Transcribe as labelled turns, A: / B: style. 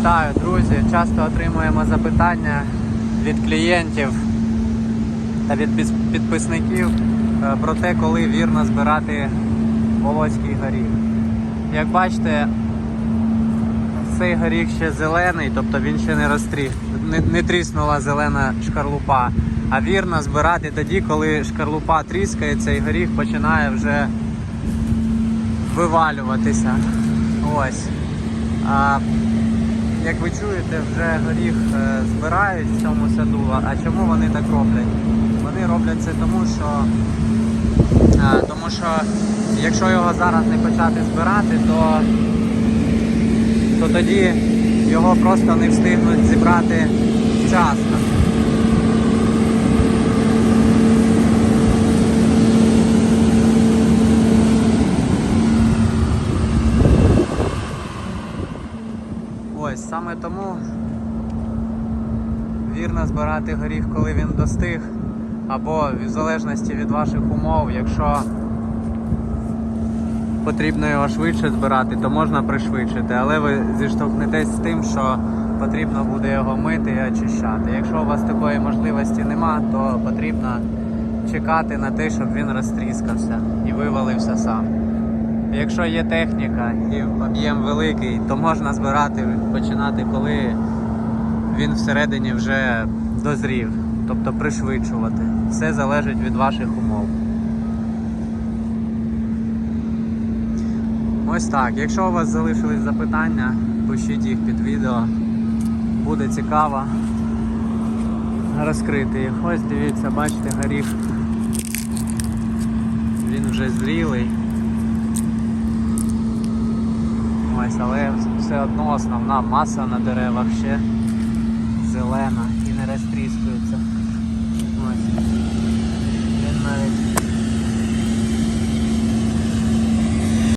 A: Вітаю, друзі! Часто отримуємо запитання від клієнтів та від підписників е, про те, коли вірно збирати волоський горіх. Як бачите, цей горіх ще зелений, тобто він ще не розтріг, не, не тріснула зелена шкарлупа. А вірно збирати тоді, коли шкарлупа тріскається і горіх починає вже вивалюватися. Ось. Як ви чуєте, вже горіх е, збирають в цьому саду. А чому вони так роблять? Вони роблять це тому, що, е, тому що якщо його зараз не почати збирати, то, то тоді його просто не встигнуть зібрати вчасно. Ось саме тому вірно збирати горіх, коли він достиг, або в залежності від ваших умов, якщо потрібно його швидше збирати, то можна пришвидшити, але ви зіштовхнетесь з тим, що потрібно буде його мити і очищати. Якщо у вас такої можливості нема, то потрібно чекати на те, щоб він розтріскався і вивалився сам. Якщо є техніка і об'єм великий, то можна збирати, починати, коли він всередині вже дозрів, тобто пришвидшувати. Все залежить від ваших умов. Ось так. Якщо у вас залишились запитання, пишіть їх під відео. Буде цікаво розкрити їх. Ось дивіться, бачите, горіх. Він вже зрілий. змінилась, але все одно основна маса на деревах ще зелена і не розтріскується. Ось.